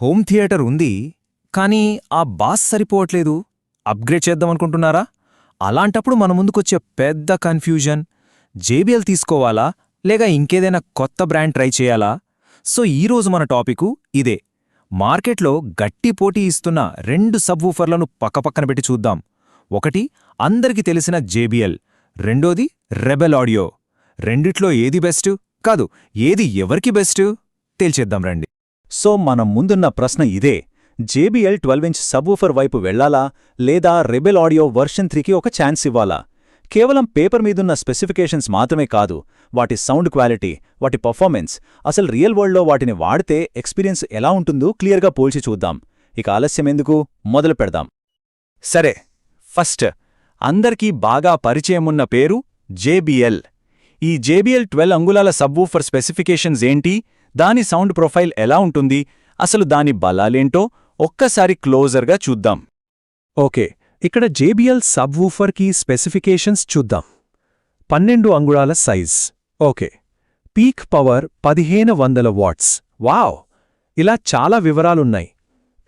Home theatre ఉంది కానీ ఆ బాస్ సరిపోవట్లేదు. అప్గ్రేడ్ చేద్దామనుకుంటున్నారా అలాంటప్పుడు మన ముందుకొచ్చే పెద్ద కన్ఫ్యూజన్. జేబీఎల్ తీసుకోవాలా? లేక ఇంకేదైనా కొత్త బ్రాండ్ ట్రై చేయాలా? సో ఈరోజు మన టాపికు ఇదే. మార్కెట్లో గట్టి పోటీ ఇస్తున్న రెండు సబ్వూఫర్లను పక్కపక్కన పెట్టి చూద్దాం. ఒకటి అందరికీ తెలిసిన జేబీఎల్. రెండోది రెబెల్ ఆడియో. రెండిట్లో ఏది బెస్ట్? కాదు ఏది ఎవరికి బెస్ట్? తేల్చేద్దాం రండి. సో మనం ముందున్న ప్రశ్న ఇదే. జేబీఎల్ ట్వెల్వ్ ఇంచ్ సబ్వూఫర్ వైపు వెళ్ళాలా లేదా రెబెల్ ఆడియో వర్షన్ త్రీకి ఒక ఛాన్స్ ఇవ్వాలా? కేవలం పేపర్ మీదున్న స్పెసిఫికేషన్స్ మాత్రమే కాదు వాటి సౌండ్ క్వాలిటీ వాటి పర్ఫార్మెన్స్ అసలు రియల్ వరల్డ్లో వాటిని వాడితే ఎక్స్పీరియన్స్ ఎలా ఉంటుందో క్లియర్గా పోల్చి చూద్దాం. ఇక ఆలస్యమెందుకు మొదలు పెడదాం. సరే ఫస్ట్ అందరికీ బాగా పరిచయమున్న పేరు జేబీఎల్. ఈ జేబీఎల్ ట్వెల్వ్ అంగుళాల సబ్వూఫర్ స్పెసిఫికేషన్స్ ఏంటి? దాని సౌండ్ ప్రొఫైల్ ఎలా ఉంటుంది? అసలు దాని బలాలేంటో ఒక్కసారి క్లోజర్గా చూద్దాం. ఓకే ఇక్కడ జేబిఎల్ సబ్వూఫర్కి స్పెసిఫికేషన్స్ చూద్దాం. పన్నెండు అంగుళాల సైజ్. ఓకే పీక్ పవర్ పదిహేను వందల వాట్స్. వావ్! ఇలా చాలా వివరాలున్నాయి.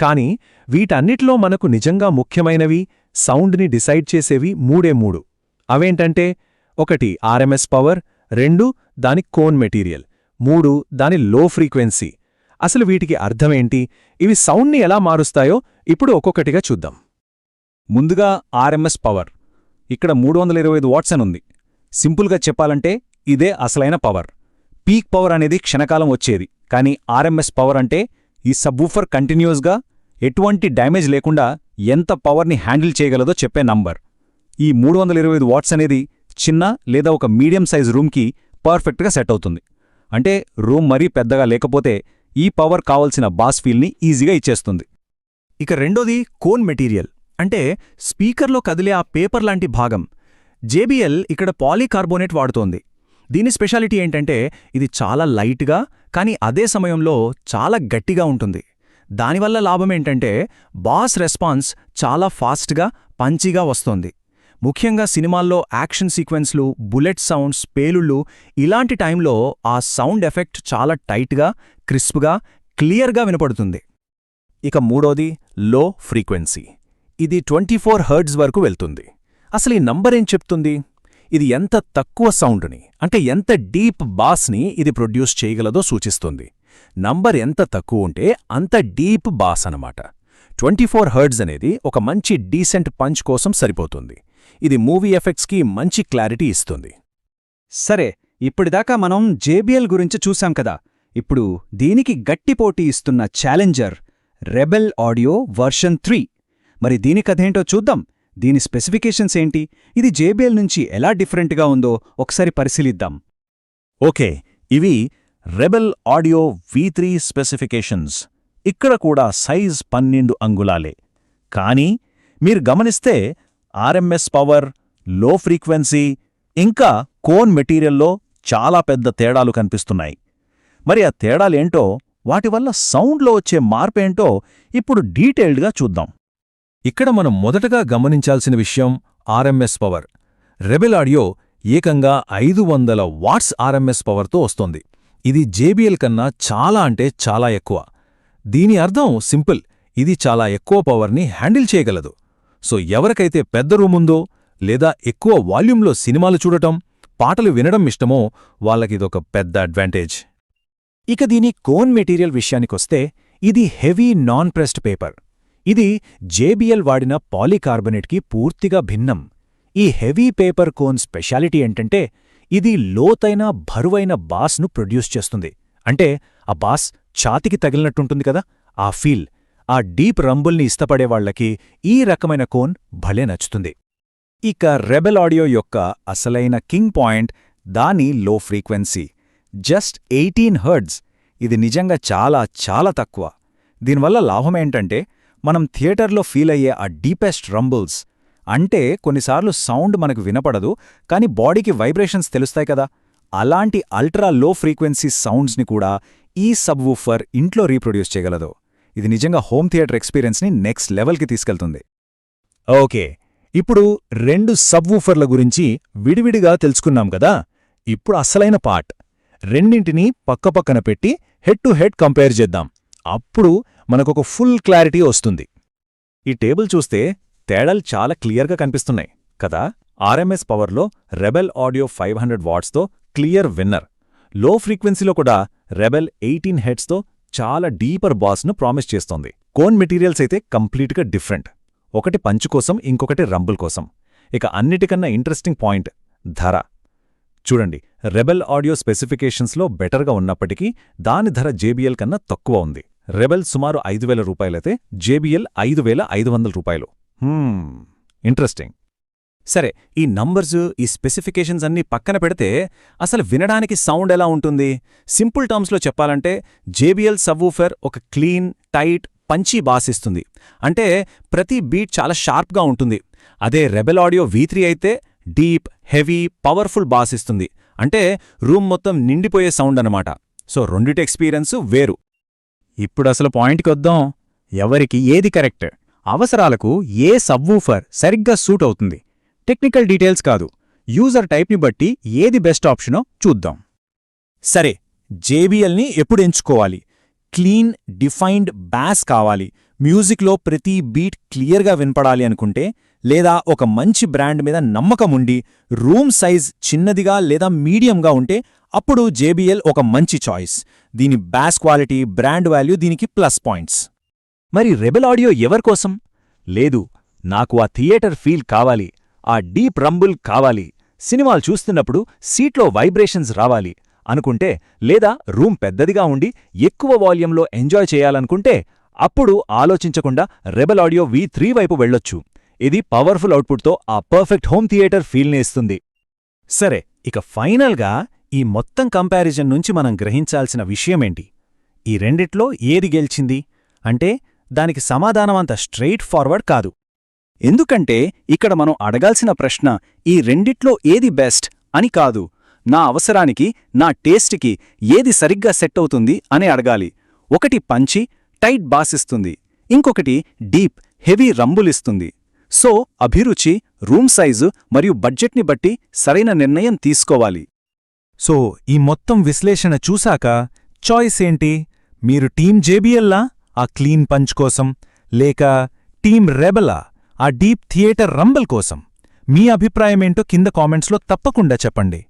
కానీ వీటన్నిట్లో మనకు నిజంగా ముఖ్యమైనవి సౌండ్ని డిసైడ్ చేసేవి మూడే మూడు. అవేంటంటే ఒకటి ఆర్ఎంఎస్ పవర్ రెండు దాని కోన్ మెటీరియల్. మూడు దాని లో ఫ్రీక్వెన్సీ అసలు వీటికి అర్థమేంటి? ఇవి సౌండ్ని ఎలా మారుస్తాయో ఇప్పుడు ఒక్కొక్కటిగా చూద్దాం. ముందుగా ఆర్ఎంఎస్ పవర్ ఇక్కడ మూడు వందల ఇరవై ఐదు వాట్స్ అని ఉంది. సింపుల్గా చెప్పాలంటే ఇదే అసలైన పవర్ పీక్ పవర్ అనేది క్షణకాలం వచ్చేది. కానీ ఆర్ఎంఎస్ పవర్ అంటే ఈ సబ్వూఫర్ కంటిన్యూస్గా ఎటువంటి డ్యామేజ్ లేకుండా ఎంత పవర్ని హ్యాండిల్ చేయగలదో చెప్పే నంబర్ ఈ మూడు వందల ఇరవై ఐదు వాట్స్ అనేది చిన్న లేదా ఒక మీడియం సైజ్ రూమ్కి పర్ఫెక్ట్గా సెట్ అవుతుంది. అంటే రూమ్ మరీ పెద్దగా లేకపోతే ఈ పవర్ కావలసిన బాస్ ఫీల్ని ఈజీగా ఇచ్చేస్తుంది. ఇక రెండోది కోన్ మెటీరియల్. అంటే స్పీకర్లో కదిలే ఆ పేపర్ లాంటి భాగం. జేబీఎల్ ఇక్కడ పాలీకార్బోనేట్ వాడుతోంది. దీని స్పెషాలిటీ ఏంటంటే ఇది చాలా లైట్గా కానీ అదే సమయంలో చాలా గట్టిగా ఉంటుంది. దానివల్ల లాభమేంటంటే బాస్ రెస్పాన్స్ చాలా ఫాస్ట్గా పంచిగా వస్తోంది. ముఖ్యంగా సినిమాల్లో యాక్షన్ సీక్వెన్స్లు బుల్లెట్ సౌండ్స్ పేలుళ్ళు ఇలాంటి టైంలో ఆ సౌండ్ ఎఫెక్ట్ చాలా టైట్గా క్రిస్ప్గా క్లియర్గా వినపడుతుంది. ఇక మూడోది లో ఫ్రీక్వెన్సీ ఇది ట్వంటీ ఫోర్ హర్డ్స్ వరకు వెళ్తుంది. అసలు ఈ నంబర్ ఏం చెప్తుంది? ఇది ఎంత తక్కువ సౌండ్ని అంటే ఎంత డీప్ బాస్ని ఇది ప్రొడ్యూస్ చేయగలదో సూచిస్తుంది. నంబర్ ఎంత తక్కువ ఉంటే అంత డీప్ బాస్ అనమాట ట్వంటీ ఫోర్ హర్డ్స్ అనేది ఒక మంచి డీసెంట్ పంచ్ కోసం సరిపోతుంది. ఇది మూవీ ఎఫెక్ట్స్కి మంచి క్లారిటీ ఇస్తుంది. సరే ఇప్పటిదాకా మనం జేబీఎల్ గురించి చూశాం కదా. ఇప్పుడు దీనికి గట్టి పోటీ ఇస్తున్న challenger rebel audio version three. మరి దీని కథేంటో చూద్దాం. దీని స్పెసిఫికేషన్స్ ఏంటి? ఇది జేబీఎల్ నుంచి ఎలా డిఫరెంట్గా ఉందో ఒకసారి పరిశీలిద్దాం. ఓకే ఇవి rebel audio V three specifications. ఇక్కడ కూడా సైజ్ పన్నెండు అంగుళాలే. కానీ మీరు గమనిస్తే ఆర్ఎంఎస్ పవర్లో ఫ్రీక్వెన్సీ ఇంకా కోన్ మెటీరియల్లో చాలా పెద్ద తేడాలు కనిపిస్తున్నాయి. మరి ఆ తేడాలేంటో వాటి వల్ల సౌండ్లో వచ్చే మార్పేంటో ఇప్పుడు డీటెయిల్డ్గా చూద్దాం. ఇక్కడ మనం మొదటగా గమనించాల్సిన విషయం ఆర్ఎంఎస్ పవర్. రెబెల్ ఆడియో ఏకంగా ఐదు వందల వాట్స్ ఆర్ఎంఎస్ పవర్తో వస్తోంది. ఇది జేబీఎల్ కన్నా చాలా అంటే చాలా ఎక్కువ. దీని అర్థం సింపుల్. ఇది చాలా ఎక్కువ పవర్ని హ్యాండిల్ చేయగలదు. సో ఎవరికైతే పెద్ద రూముందో లేదా ఎక్కువ వాల్యూమ్లో సినిమాలు చూడటం పాటలు వినడం ఇష్టమో వాళ్ళకిదొక పెద్ద అడ్వాంటేజ్. ఇక దీని కోన్ మెటీరియల్ విషయానికొస్తే ఇది హెవీ నాన్ ప్రెస్డ్ పేపర్. ఇది జేబిఎల్ వాడిన పాలీకార్బనేట్కి పూర్తిగా భిన్నం. ఈ హెవీ పేపర్ కోన్ స్పెషాలిటీ ఏంటంటే ఇది లోతైన భరువైన బాస్ను ప్రొడ్యూస్ చేస్తుంది. అంటే ఆ బాస్ ఛాతికి తగిలినట్టుంటుంది కదా ఆ ఫీల్. ఆ డీప్ రంబుల్ని ఇష్టపడేవాళ్ళకి ఈ రకమైన కోన్ భలే నచ్చుతుంది. ఇక రెబెల్ ఆడియో యొక్క అసలైన కింగ్ పాయింట్ దాని లో ఫ్రీక్వెన్సీ. జస్ట్ ఎయిటీన్ హర్డ్స్ ఇది నిజంగా చాలా చాలా తక్కువ. దీనివల్ల లాభమేంటంటే మనం థియేటర్లో ఫీల్ అయ్యే ఆ డీపెస్ట్ రంబుల్స్. అంటే కొన్నిసార్లు సౌండ్ మనకు వినపడదు కానీ బాడీకి వైబ్రేషన్స్ తెలుస్తాయి కదా. అలాంటి అల్ట్రా లో ఫ్రీక్వెన్సీ సౌండ్స్ని కూడా ఈ సబ్వూఫర్ ఇంట్లో రీప్రొడ్యూస్ చేయగలదు. ఇది నిజంగా హోమ్ థియేటర్ ఎక్స్పీరియన్స్ని నెక్స్ట్ లెవెల్కి తీసుకెళ్తుంది. ఓకే ఇప్పుడు రెండు సబ్వూఫర్ల గురించి విడివిడిగా తెలుసుకున్నాం కదా? ఇప్పుడు అసలైన పార్ట్. రెండింటినీ పక్కపక్కన పెట్టి హెడ్ టు హెడ్ కంపేర్ చేద్దాం. అప్పుడు మనకొక ఫుల్ క్లారిటీ వస్తుంది. ఈ టేబుల్ చూస్తే తేడాలు చాలా క్లియర్గా కనిపిస్తున్నాయి కదా? ఆర్ఎంఎస్ పవర్లో రెబెల్ ఆడియో ఫైవ్ హండ్రెడ్ వాట్స్తో క్లియర్ విన్నర్. లో ఫ్రీక్వెన్సీలో కూడా రెబెల్ ఎయిటీన్ హెడ్స్తో చాలా డీపర్ బాస్ను ప్రామిస్ చేస్తోంది. కోన్ మెటీరియల్స్ అయితే కంప్లీట్గా డిఫరెంట్. ఒకటి పంచు కోసం ఇంకొకటి రంబుల్ కోసం. ఇక అన్నిటికన్నా ఇంట్రెస్టింగ్ పాయింట్ ధర. చూడండి రెబెల్ ఆడియో స్పెసిఫికేషన్స్లో బెటర్గా ఉన్నప్పటికీ దాని ధర జేబీఎల్ కన్నా తక్కువ ఉంది. రెబెల్ సుమారు ఐదు వేల రూపాయలైతే జేబీఎల్ ఐదు వేల ఐదు వందల రూపాయలు. ఇంట్రెస్టింగ్. సరే ఈ నంబర్స్ ఈ స్పెసిఫికేషన్స్ అన్నీ పక్కన పెడితే అసలు వినడానికి సౌండ్ ఎలా ఉంటుంది? సింపుల్ టర్మ్స్లో చెప్పాలంటే జేబిఎల్ సబ్వూఫర్ ఒక క్లీన్ టైట్ పంచీ బాస్ ఇస్తుంది. అంటే ప్రతి బీట్ చాలా షార్ప్గా ఉంటుంది. అదే రెబెల్ ఆడియో వీ అయితే డీప్ హెవీ పవర్ఫుల్ బాస్ ఇస్తుంది. అంటే రూమ్ మొత్తం నిండిపోయే సౌండ్ అనమాట సో రెండిటి ఎక్స్పీరియన్స్ వేరు. ఇప్పుడు అసలు పాయింట్కి వద్దాం. ఎవరికి ఏది కరెక్ట్? అవసరాలకు ఏ సబ్వూఫర్ సరిగ్గా సూట్ అవుతుంది? టెక్నికల్ డీటెయిల్స్ కాదు. యూజర్ టైప్ని బట్టి ఏది బెస్ట్ ఆప్షనో చూద్దాం. సరే జేబిఎల్ని ఎప్పుడు ఎంచుకోవాలి? క్లీన్ డిఫైన్డ్ బ్యాస్ కావాలి. మ్యూజిక్లో ప్రతి బీట్ క్లియర్గా వినపడాలి అనుకుంటే లేదా ఒక మంచి బ్రాండ్ మీద నమ్మకం ఉండి రూమ్ సైజ్ చిన్నదిగా లేదా మీడియంగా ఉంటే అప్పుడు జేబిఎల్ ఒక మంచి చాయిస్. దీని బ్యాస్ క్వాలిటీ బ్రాండ్ వాల్యూ దీనికి ప్లస్ పాయింట్స్. మరి రెబెల్ ఆడియో ఎవరికోసం? లేదు నాకు ఆ థియేటర్ ఫీల్ కావాలి. ఆ డీప్ రంబుల్ కావాలి. సినిమాలు చూస్తున్నప్పుడు సీట్లో వైబ్రేషన్స్ రావాలి. అనుకుంటే లేదా రూమ్ పెద్దదిగా ఉండి ఎక్కువ వాల్యూంలో ఎంజాయ్ చేయాలనుకుంటే అప్పుడు ఆలోచించకుండా రెబల్ ఆడియో వి త్రీ వైపు వెళ్ళొచ్చు. ఇది పవర్ఫుల్ అవుట్పుట్తో ఆ పర్ఫెక్ట్ హోమ్ థియేటర్ ఫీల్ని ఇస్తుంది. సరే ఇక ఫైనల్గా ఈ మొత్తం కంపారిజన్ నుంచి మనం గ్రహించాల్సిన విషయమేంటి? ఈ రెండిట్లో ఏది గెలిచింది? అంటే దానికి సమాధానం అంత స్ట్రెయిట్ ఫార్వర్డ్ కాదు. ఎందుకంటే ఇక్కడ మనం అడగాల్సిన ప్రశ్న ఈ రెండిట్లో ఏది బెస్ట్ అని కాదు. నా అవసరానికి నా టేస్ట్కి ఏది సరిగ్గా సెట్ అవుతుంది అని అడగాలి. ఒకటి పంచి టైట్ బాసిస్తుంది ఇంకొకటి డీప్ హెవీ రంబులిస్తుంది సో అభిరుచి రూమ్ సైజు మరియు బడ్జెట్ని బట్టి సరైన నిర్ణయం తీసుకోవాలి. సో ఈ మొత్తం విశ్లేషణ చూశాక చాయిస్ ఏంటి? మీరు టీం జేబిఎల్లా ఆ క్లీన్ పంచ్ కోసం లేక టీం రెబలా ఆ డీప్ థియేటర్ రంబల్ కోసం మీ అభిప్రాయమేంటో కింద కామెంట్స్లో తప్పకుండా చెప్పండి.